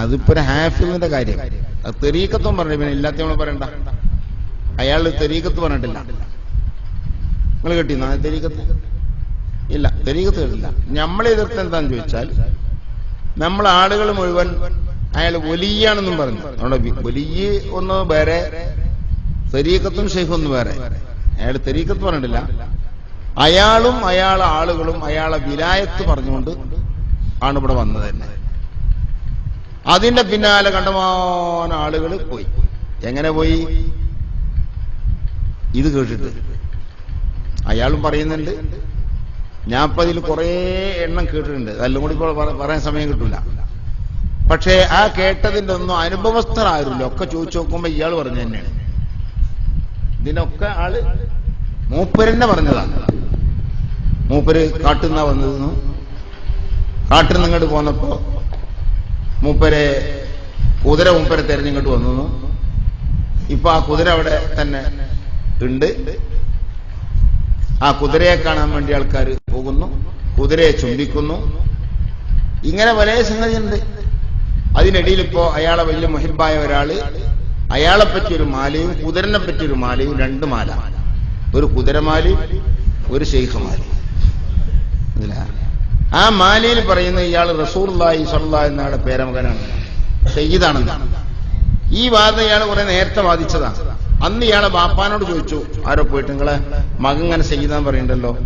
അതിപ്പോ ഒരു ഹാഫിന്റെ കാര്യം. അത് തെരീക്കത്തും പറഞ്ഞു പിന്നെ ഇല്ലാത്ത നമ്മൾ പറയണ്ട. അയാൾ തെരീക്കത്ത് പറഞ്ഞിട്ടില്ല. നിങ്ങൾ കിട്ടിയെന്നാ തെരീക്കത്ത്? ഇല്ല തെരീക്കത്ത് കേട്ടില്ല. നമ്മളെ എതിർത്ത് എന്താന്ന് ചോദിച്ചാൽ നമ്മൾ ആളുകൾ മുഴുവൻ അയാൾ വലിയാണെന്നും പറഞ്ഞു. അതുകൊണ്ട് വലിയ ഒന്ന് വേറെ തെരീക്കത്തും ഷെയ്ഖൊന്നും വേറെ. അയാൾ തെരീക്കത്ത് പറഞ്ഞിട്ടില്ല. അയാളും അയാളെ ആളുകളും അയാളെ വിലായത്ത് പറഞ്ഞുകൊണ്ട് ആണ് ഇവിടെ വന്നത് തന്നെ. അതിന്റെ പിന്നാലെ കണ്ടമാന ആളുകൾ പോയി. എങ്ങനെ പോയി? ഇത് കേട്ടിട്ട്. അയാളും പറയുന്നുണ്ട് ഞാൻ ഇപ്പൊ അതിൽ കുറെ എണ്ണം കേട്ടിട്ടുണ്ട്. അതെല്ലാം കൂടി പറയാൻ സമയം കിട്ടില്ല പക്ഷേ ആ കേട്ടതിന്റെ ഒന്നും അനുഭവസ്ഥരായിരുന്നില്ല ഒക്കെ ചോദിച്ചു നോക്കുമ്പോ ഇയാൾ പറഞ്ഞു തന്നെയാണ്. ഇതിനൊക്കെ ആൾ മൂപ്പരന്നെ പറഞ്ഞതാണ്. മൂപ്പര് കാട്ടുന്ന വന്നതെന്നു കാട്ടിൽ നിന്ന് ഇങ്ങോട്ട് പോന്നപ്പോ മൂപ്പരെ കുതിര മൂപ്പരെ തെരഞ്ഞിങ്ങോട്ട് വന്നു. ഇപ്പൊ ആ കുതിര അവിടെ തന്നെ ഉണ്ട്. ആ കുതിരയെ കാണാൻ വേണ്ടി ആൾക്കാർ പോകുന്നു. കുതിരയെ ചുംബിക്കുന്നു. ഇങ്ങനെ വലിയ സംഗതിയുണ്ട്. അതിനിടയിൽ ഇപ്പോ അയാളെ വലിയ മുഹിബായ ഒരാൾ അയാളെ പറ്റി ഒരു മാലയും കുതിരനെ പറ്റി ഒരു മാലയും രണ്ട് മാല. ഒരു കുതിരമാലയും ഒരു ശൈഖമാലയും. മനസ്സിലായോ? ആ മാലയിൽ പറയുന്ന ഇയാൾ റസൂർലായി സല്ലാ എന്നയാളുടെ പേരമകനാണ്. സയ്യിദാണെന്ന്. ഈ വാദം ഇയാൾ കുറെ നേരത്തെ വാദിച്ചതാണ് അന്ന് ഇയാളെ വാപ്പാനോട് ചോദിച്ചു ആരോ പോയിട്ട് നിങ്ങളെ മകൻ ഇങ്ങനെ സയ്യിദാൻ പറയണ്ടല്ലോ?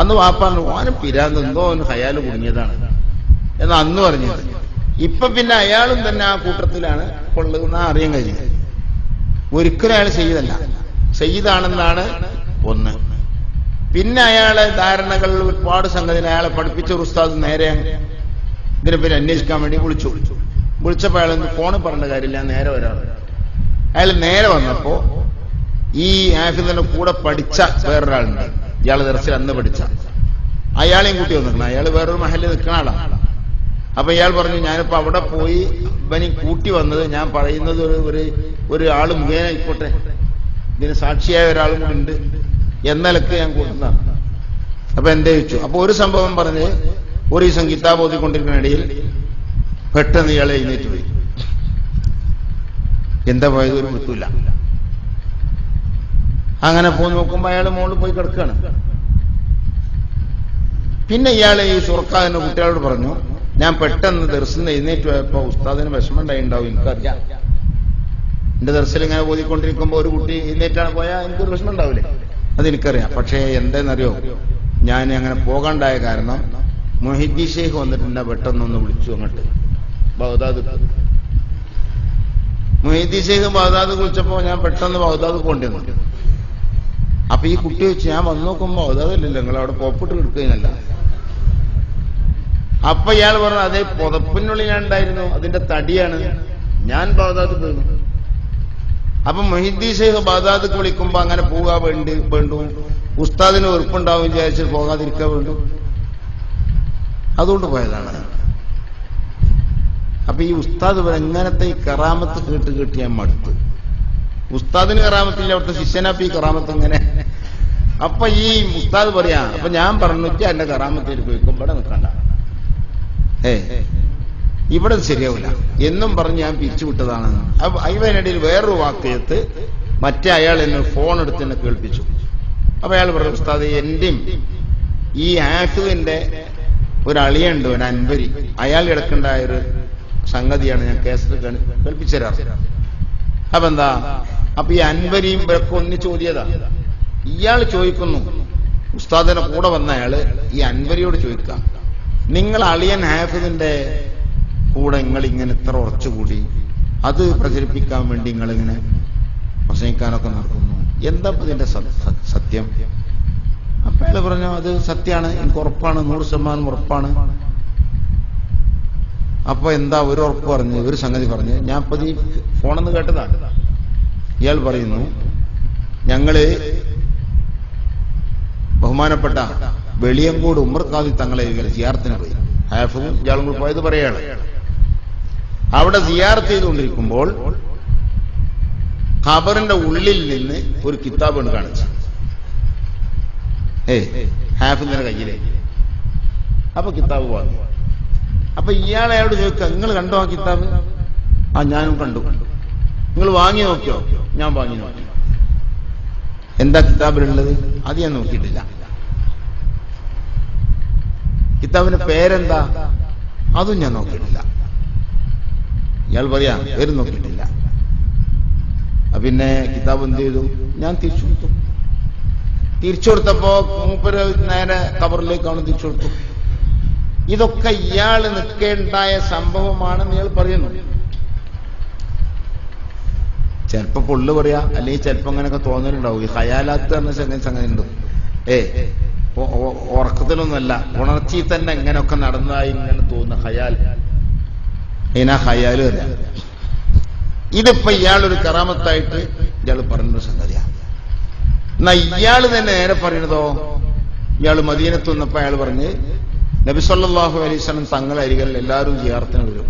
അന്ന് വാപ്പാനോട് ഓനും പിരാന്ത് എന്തോ അവന് ഹയാൽ കുടുങ്ങിയതാണ്. എന്ന് അന്ന് പറഞ്ഞത് ഇപ്പൊ പിന്നെ അയാളും തന്നെ ആ കൂട്ടത്തിലാണ് കൊള്ളുന്ന അറിയാൻ കഴിഞ്ഞത് ഒരിക്കലും അയാൾ സയ്യിദല്ല. സയ്യിദാണെന്നാണ് ഒന്ന്. പിന്നെ അയാളെ ധാരണകൾ ഒരുപാട് സംഗതി അയാളെ പഠിപ്പിച്ച ഉസ്താദ് നേരെ ഇതിനെ പിന്നെ അന്വേഷിക്കാൻ വേണ്ടി വിളിച്ചു. വിളിച്ചു വിളിച്ചപ്പോ അയാൾ ഫോണിൽ പറഞ്ഞ കാര്യമില്ല നേരെ ഒരാൾ അയാൾ നേരെ വന്നപ്പോ ഈ ആഫിദിന്റെ കൂടെ പഠിച്ച വേറൊരാളുണ്ട്. ഇയാൾ ദർശനം അന്ന് പഠിച്ച. അയാളെയും കൂട്ടി വന്നിരുന്നു. അയാൾ വേറൊരു മഹലിൽ നിൽക്കുന്ന ആളാണ് അപ്പൊ ഇയാൾ പറഞ്ഞു ഞാനിപ്പോ അവിടെ പോയി ഇവനി കൂട്ടി വന്നത് ഞാൻ പറയുന്നത് ഒരു ഒരു ഒരു ആൾ മുഖേന ആയിക്കോട്ടെ. ഇതിന് സാക്ഷിയായ ഒരാളും കൂടി ഉണ്ട്. എന്നലക്ക് ഞാൻ കൊടുക്കുന്നതാണ് അപ്പൊ എന്റെ ചോദിച്ചു. അപ്പൊ ഒരു സംഭവം പറഞ്ഞ് ഒരു ദിവസം കിതാബ് ഓതിക്കൊണ്ടിരിക്കുന്ന ഇടയിൽ പെട്ടെന്ന് ഇയാളെ എഴുന്നേറ്റ് പോയി. എന്താ പോയത്? ഒരു വൃത്തില്ല അങ്ങനെ പോയി നോക്കുമ്പോ അയാൾ മുകളിൽ പോയി കിടക്കുകയാണ് പിന്നെ ഇയാളെ ഈ സുർക്കാദിന്റെ കുട്ടികളോട് പറഞ്ഞു ഞാൻ പെട്ടെന്ന് ദർശനം എഴുന്നേറ്റ് പോയപ്പോ ഉസ്താദിന് വിഷമം ഉണ്ടായിണ്ടാവും എനിക്കറിയാം. എന്റെ ദർശനം ഇങ്ങനെ ഓതിക്കൊണ്ടിരിക്കുമ്പോ ഒരു കുട്ടി എഴുന്നേറ്റാണ് പോയാൽ എനിക്കൊരു വിഷമം ഉണ്ടാവില്ലേ അതെനിക്കറിയാം. പക്ഷേ എന്തെന്നറിയോ? ഞാൻ അങ്ങനെ പോകണ്ടായ കാരണം മൊഹിദ്ദി ഷെയ്ഖ് വന്നിട്ട് എന്നെ പെട്ടെന്നൊന്ന് വിളിച്ചു അങ്ങോട്ട്. ബഗ്ദാദ്. മൊഹിദ്ദി ഷെയ്ഖ് ബഗ്ദാദ് വിളിച്ചപ്പോ ഞാൻ പെട്ടെന്ന് ബഗ്ദാദ് കൊണ്ടുവന്നു അപ്പൊ ഈ കുട്ടി വെച്ച് ഞാൻ വന്നു നോക്കുമ്പോ ബഗ്ദാദല്ലല്ലോ നിങ്ങൾ അവിടെ പോപ്പിട്ട് കിടക്കുകയല്ല അപ്പൊ ഇയാൾ പറഞ്ഞു അതേ പുതപ്പിനുള്ളിൽ ഞാൻ ഉണ്ടായിരുന്നു അതിന്റെ തടിയാണ്. ഞാൻ ബഗ്ദാദ് പോയി. അപ്പൊ മൊഹിദ്ദി ഷെയ്ഖ് ബാദാദ് വിളിക്കുമ്പോ അങ്ങനെ പോകാൻ വേണ്ടി വേണ്ടു. ഉസ്താദിന് വെറുപ്പുണ്ടാവും വിചാരിച്ച് പോകാതിരിക്കാൻ വേണ്ടു. അതുകൊണ്ട് പോയതാണ്. അപ്പൊ ഈ ഉസ്താദ് എങ്ങനത്തെ ഈ കറാമത്ത് കേട്ട് കേട്ട് ഞാൻ മടുത്ത്. ഉസ്താദിന് കറാമത്തില്ല അവിടുത്തെ ശിഷ്യനാപ്പ് ഈ കറാമത്ത് എങ്ങനെ? അപ്പൊ ഈ ഉസ്താദ് പറയാ അപ്പൊ ഞാൻ പറഞ്ഞിട്ട് എന്റെ കറാമത്തിൽ പോയിക്കും നിൽക്കണ്ട ഏ? ഇവിടെ ശരിയാവില്ല. എന്നും പറഞ്ഞ് ഞാൻ പിരിച്ചുവിട്ടതാണ് അതിനിടയിൽ വേറൊരു വാക്യത്ത് മറ്റേ അയാൾ എന്നെ ഫോൺ എടുത്ത് എന്നെ കേൾപ്പിച്ചു. അപ്പൊ അയാൾ പറഞ്ഞു ഉസ്താദ് എന്റെയും ഈ ആഫിദിന്റെ ഒരു അളിയുണ്ട് ഒരു അൻപരി അയാൾ കിടക്കേണ്ടായ ഒരു സംഗതിയാണ് ഞാൻ കേസിൽ കേൾപ്പിച്ചു അപ്പൊ എന്താ? അപ്പൊ ഈ അൻപരിയും ഇവരൊക്കെ ഒന്നിച്ച് ഓതിയതാ. ഇയാൾ ചോദിക്കുന്നു ഉസ്താദിന്റെ കൂടെ വന്ന അയാൾ ഈ അൻപരിയോട് ചോദിക്കാം. നിങ്ങൾ അളിയൻ ഹാഫിദിന്റെ കൂടെ നിങ്ങൾ ഇങ്ങനെ ഇത്ര ഉറച്ചുകൂടി അത് പ്രചരിപ്പിക്കാൻ വേണ്ടി നിങ്ങൾ ഇങ്ങനെ പ്രസംഗിക്കാനൊക്കെ നടക്കുന്നു. എന്താ ഇതിന്റെ സത്യം? അപ്പൊ അയാൾ പറഞ്ഞു അത് സത്യമാണ് എനിക്ക് ഉറപ്പാണ് നൂറ് ശതമാനം ഉറപ്പാണ്. അപ്പൊ എന്താ ഒരു ഉറപ്പ് പറഞ്ഞു ഒരു സംഗതി പറഞ്ഞു ഞാൻ ഇപ്പൊ ഈ ഫോണെന്ന് കേട്ടതാണ് ഇയാൾ പറയുന്നു ഞങ്ങൾ ബഹുമാനപ്പെട്ട വെളിയങ്കോട് ഉമ്മർ ഖാദി തങ്ങളെ സിയാർത്തിന് പോയി. ഹാഫും ഇയാളും കൂടി പോയത് പറയാണ്. അവിടെ സിയാർത്ത് ചെയ്തുകൊണ്ടിരിക്കുമ്പോൾ ഖബറിന്റെ ഉള്ളിൽ നിന്ന് ഒരു കിതാബ് കൊണ്ട് കാണിച്ചു. ഏ ഹാഫിന്റെ കയ്യിലേക്ക് അപ്പൊ കിതാബ് വാങ്ങി. അപ്പൊ ഇയാളെ അയാളോട് ചോദിക്കുക നിങ്ങൾ കണ്ടോ ആ കിതാബ്? ആ ഞാനും കണ്ടു. നിങ്ങൾ വാങ്ങി നോക്കിയോ? ഞാൻ വാങ്ങി നോക്കി. എന്താ കിതാബിലുള്ളത്? അത് ഞാൻ നോക്കിയിട്ടില്ല. കിതാബിന്റെ പേരെന്താ? അതും ഞാൻ നോക്കിയിട്ടില്ല. ഇയാൾ പറയാ പേര് നോക്കിയിട്ടില്ല. പിന്നെ കിതാബ് എന്ത് ചെയ്തു? ഞാൻ തിരിച്ചു കൊടുത്തു. തിരിച്ചു കൊടുത്തപ്പോ മൂപ്പര് നേരെ കബറിലേക്കാണ് തിരിച്ചു കൊടുത്തു. ഇതൊക്കെ ഇയാൾ നിൽക്കേണ്ടായ സംഭവമാണെന്ന് ഇയാൾ പറയുന്നു. ചിലപ്പോ പൊള്ളു പറയാ അല്ലെങ്കിൽ ചിലപ്പോ അങ്ങനെയൊക്കെ തോന്നലുണ്ടാവും. ഈ ഹയാലാത്ത് എന്ന സംഗതി സംഗതി ഉണ്ട്. ഏ ഉറക്കത്തിലൊന്നുമല്ല. ഉണർച്ചയിൽ തന്നെ എങ്ങനെയൊക്കെ നടന്നതായി ഇങ്ങനെ തോന്നുന്ന ഹയാൽ ഇതിനാ ഹയാൽ വരാം ഇതിപ്പോ ഇയാളൊരു കറാമത്തായിട്ട് ഇയാൾ പറഞ്ഞ സംഗതിയാണ് എന്നാ ഇയാൾ തന്നെ നേരെ പറയണതോ ഇയാൾ മദീനത്ത് വന്നപ്പോ അയാൾ പറഞ്ഞ് നബിസൊല്ലാഹു അലൈസ്ലം തങ്ങളെ അരികളിൽ എല്ലാവരും ജിയാർത്തിന് വരും.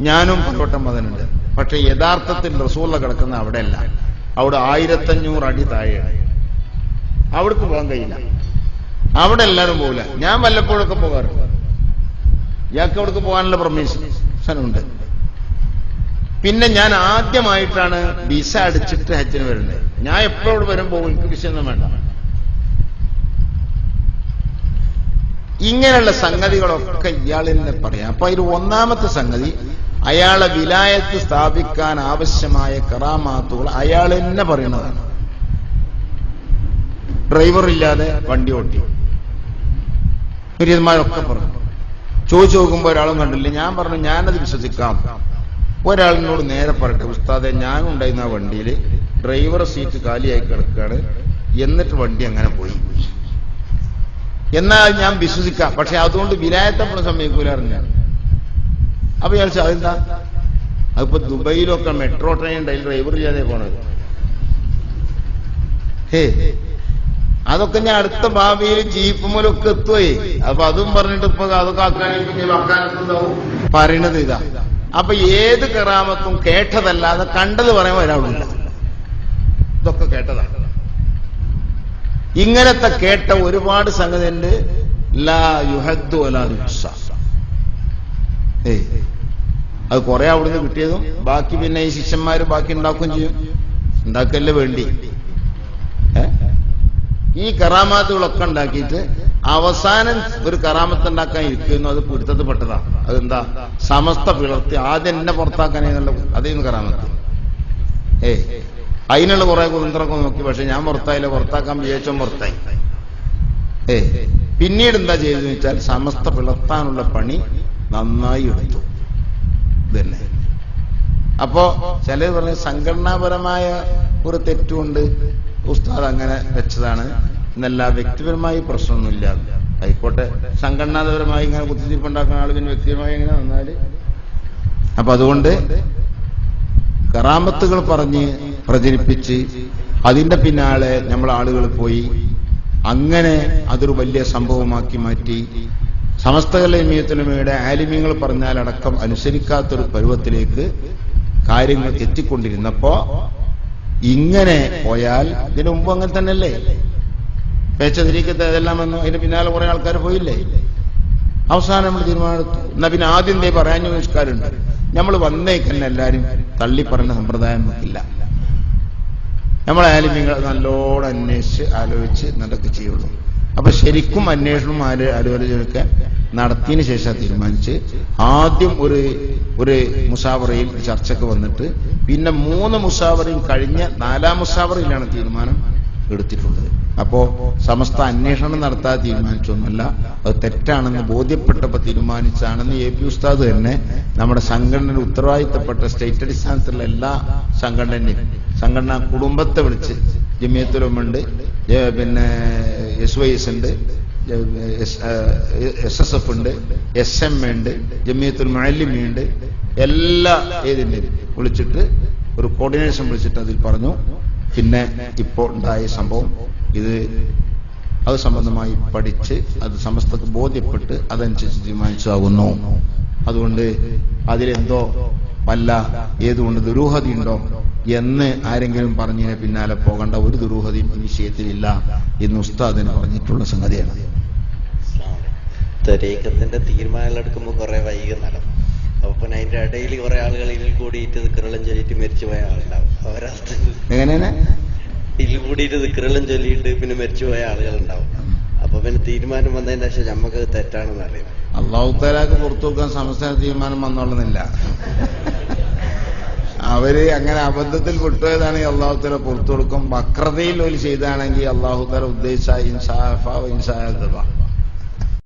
ഞാനും പരോട്ടം മതനുണ്ട് പക്ഷെ യഥാർത്ഥത്തിൽ റസൂള കിടക്കുന്ന അവിടെയല്ല. അവിടെ ആയിരത്തഞ്ഞൂറ് അടി താഴെ. അവിടേക്ക് പോകാൻ കഴിയില്ല. അവിടെ എല്ലാവരും പോകില്ല ഞാൻ വല്ലപ്പോഴൊക്കെ പോകാറുണ്ട്. ഇയാൾക്ക് അവിടേക്ക് പോകാനുള്ള പെർമിഷൻ ഉണ്ട് പിന്നെ ഞാൻ ആദ്യമായിട്ടാണ് വിസ അടിച്ചിട്ട് ഹജ്ജിന് വരുന്നത്. ഞാൻ എപ്പോഴും വരും പോകും എനിക്ക് വിസ വേണ്ട. ഇങ്ങനെയുള്ള സംഗതികളൊക്കെ ഇയാൾ തന്നെ പറയാം. അപ്പൊ അതിൽ ഒന്നാമത്തെ സംഗതി അയാളെ വിലായത്ത് സ്ഥാപിക്കാൻ ആവശ്യമായ കറാമാത്തുകൾ അയാൾ തന്നെ പറയുന്നതാണ് ഡ്രൈവർ ഇല്ലാതെ വണ്ടി ഓട്ടി. മുരിയന്മാരൊക്കെ പറഞ്ഞു. ചോദിച്ചു നോക്കുമ്പോൾ ഒരാളും കണ്ടില്ല. ഞാൻ പറഞ്ഞു ഞാനത് വിശ്വസിക്കാം. ഒരാളിനോട് നേരെ പറയട്ടെ ഉസ്താദെ ഞാൻ ഉണ്ടായിരുന്ന വണ്ടിയിൽ ഡ്രൈവർ സീറ്റ് കാലിയായി കിടക്കുകയാണ്. എന്നിട്ട് വണ്ടി അങ്ങനെ പോയി. എന്നാൽ ഞാൻ വിശ്വസിക്കാം. പക്ഷെ അതുകൊണ്ട് വിലായത്തപ്പണ സമയക്കൂല അറിഞ്ഞാൽ അപ്പൊ ഞാൻ അതെന്താ? അതിപ്പോ ദുബൈയിലൊക്കെ മെട്രോ ട്രെയിൻ ഉണ്ടായി ഡ്രൈവർ ചെയ്യാതെ പോണത്. ഹേ അതൊക്കെ ഞാൻ അടുത്ത ഭാവിയിൽ ജീപ്പ് മൂലമൊക്കെ എത്തുവേ. അപ്പൊ അതും പറഞ്ഞിട്ട് ഇപ്പൊ അതൊക്കെ പറയണത് ഇതാ. അപ്പൊ ഏത് കറാമത്തും കേട്ടതല്ലാതെ കണ്ടത് പറയാൻ ഒരാളില്ല ഇതൊക്കെ കേട്ടതാണ് ഇങ്ങനത്തെ കേട്ട ഒരുപാട് സംഗതി ഉണ്ട് ലാ യുഹദ്ദു വലാ. ഏയ്. അത് കുറെ അവിടുന്ന് കിട്ടിയതും. ബാക്കി പിന്നെ ഈ ശിഷ്യന്മാര് ബാക്കി ഉണ്ടാക്കുകയും ചെയ്യും. ഉണ്ടാക്കല്ലേ വേണ്ടി? ഈ കറാമാത്തുകളൊക്കെ ഉണ്ടാക്കിയിട്ട് അവസാനം ഒരു കറാമത്ത് ഉണ്ടാക്കാൻ ഇരിക്കുന്നു. അത് പിടുത്തത്തിൽ അതെന്താ? സമസ്ത പിളർത്തി. ആദ്യം എന്നെ പുറത്താക്കാനുള്ള അതേന്ന് കറാമത്ത്. ഏ അതിനുള്ള കുറെ കുതന്ത്രമൊക്കെ നോക്കി. പക്ഷെ ഞാൻ പുറത്തായില്ല. പുറത്താക്കാൻ വിചാരിച്ചോ പുറത്തായി. ഏ പിന്നീട് എന്താ ചെയ്തെന്ന് വെച്ചാൽ സമസ്ത പിളർത്താനുള്ള പണി നന്നായി എടുത്തു. ഇതന്നെ. അപ്പോ ചിലർ പറഞ്ഞ സംഘടനാപരമായ ഒരു തെറ്റുകൊണ്ട് ഉസ്താദ് അങ്ങനെ വെച്ചതാണ്. എന്നല്ല വ്യക്തിപരമായി പ്രശ്നമൊന്നുമില്ല. ആയിക്കോട്ടെ. സംഘടനാപരമായി ഇങ്ങനെ കുത്തിത്തിരിപ്പുണ്ടാക്കുന്ന ആൾ പിന്നെ വ്യക്തിപരമായി എങ്ങനെ വന്നാൽ? അപ്പൊ അതുകൊണ്ട് കറാമത്തുകൾ പറഞ്ഞ് പ്രചരിപ്പിച്ച് അതിന്റെ പിന്നാലെ നമ്മൾ ആളുകൾ പോയി അങ്ങനെ അതൊരു വലിയ സംഭവമാക്കി മാറ്റി. സമസ്തകലമീയത്തിനുമയുടെ ആലിമ്യങ്ങൾ പറഞ്ഞാലടക്കം അനുസരിക്കാത്തൊരു പരുവത്തിലേക്ക് കാര്യങ്ങൾ എത്തിക്കൊണ്ടിരുന്നപ്പോ ഇങ്ങനെ പോയാൽ ഇതിനു മുമ്പ് അങ്ങനെ തന്നെയല്ലേ? പേച്ചതിരിക്കത്തെ ഇതെല്ലാം വന്നു അതിന് പിന്നാലെ കുറെ ആൾക്കാർ പോയില്ലേ? അവസാനം നമ്മൾ തീരുമാനമെടുത്തു. എന്നാ പിന്നെ ആദ്യം ദേ പറയാൻ നിസ്കാരമുണ്ട് നമ്മൾ വന്നേക്കന്നെ എല്ലാരും തള്ളി പറഞ്ഞ സമ്പ്രദായം നമുക്കില്ല. നമ്മളായാലും നിങ്ങൾ നല്ലോണം അന്വേഷിച്ച് ആലോചിച്ച് നടക്കുക ചെയ്യുള്ളൂ. അപ്പൊ ശരിക്കും അന്വേഷണം ആലോ ആലോചനയൊക്കെ നടത്തിയതിന് ശേഷം തീരുമാനിച്ച് ആദ്യം ഒരു ഒരു മുസാവറയിൽ ചർച്ചക്ക് വന്നിട്ട് പിന്നെ മൂന്ന് മുസാവറയും കഴിഞ്ഞ നാലാം മുസാവറയിലാണ് തീരുമാനം എടുത്തിട്ടുള്ളത്. അപ്പോ സമസ്ത അന്വേഷണം നടത്താതെ തീരുമാനിച്ചൊന്നുമല്ല. അത് തെറ്റാണെന്ന് ബോധ്യപ്പെട്ടപ്പോൾ തീരുമാനിച്ചാണെന്ന് എ പി ഉസ്താദ് തന്നെ നമ്മുടെ സംഘടനയുടെ ഉത്തരവാദിത്തപ്പെട്ട സ്റ്റേറ്റ് അടിസ്ഥാനത്തിലുള്ള എല്ലാ സംഘടനയും സംഘടനാ കുടുംബത്തെ വിളിച്ച് ജമിയത്തുലമുണ്ട് പിന്നെ എസ് വൈ എസ് ഉണ്ട് എസ് എസ് എഫ് ഉണ്ട് എസ് എം ഉണ്ട് ജമിയത്തുൽ മുഅല്ലിമയുണ്ട് എല്ലാ ഏതിന്റെ വിളിച്ചിട്ട് ഒരു കോർഡിനേഷൻ വിളിച്ചിട്ട് അതിൽ പറഞ്ഞു. പിന്നെ ഇപ്പോൾ ഉണ്ടായ സംഭവം ഇത് അത് സംബന്ധമായി പഠിച്ച് അത് സമസ്തക്ക് ബോധ്യപ്പെട്ട് അതനുസരിച്ച് തീരുമാനിച്ചാകുന്നു അതുകൊണ്ട് അതിലെന്തോ വല്ല ഏതുകൊണ്ട് ദുരൂഹതയുണ്ടോ എന്ന് ആരെങ്കിലും പറഞ്ഞതിന് പിന്നാലെ പോകേണ്ട ഒരു ദുരൂഹതയും ഈ വിഷയത്തിലില്ല എന്ന് ഉസ്താദിന് പറഞ്ഞിട്ടുള്ള സംഗതിയാണ്. തരീക്കത്തിന്റെ തീരുമാനങ്ങൾ എടുക്കുമ്പോൾ കുറെ വൈകുന്നല്ലോ അപ്പൊ അതിന്റെ ഇടയിൽ കുറെ ആളുകൾ ഇതിൽ കൂടിയിട്ട് ദിക്കറെല്ലാം ചൊല്ലിയിട്ട് മരിച്ചു പോയ ആളുണ്ടാവും. അവരവസ്ഥ എങ്ങനെയാണ്? ഇതിൽ കൂടിയിട്ട് ദിക്കറെല്ലാം ചൊല്ലിയിട്ട് പിന്നെ മരിച്ചു മരിച്ചുപോയ ആളുകളുണ്ടാവും. അപ്പൊ പിന്നെ തീരുമാനം വന്നതിന്റെ ശേഷം നമുക്ക് തെറ്റാണെന്ന് അറിയാം അള്ളാഹുത്താലാക്ക് പുറത്തു കൊടുക്കാൻ സംസ്ഥാന തീരുമാനം വന്നോളുന്നില്ല. അവർ അങ്ങനെ അബദ്ധത്തിൽ വിട്ടുപോയതാണെങ്കിൽ അള്ളാഹുത്തല പുറത്തു കൊടുക്കും. വക്രതയിൽ ഒരു ചെയ്താണെങ്കിൽ അള്ളാഹുത്തല ഉദ്ദേശിച്ച ഇൻസാഫ ഇൻസാ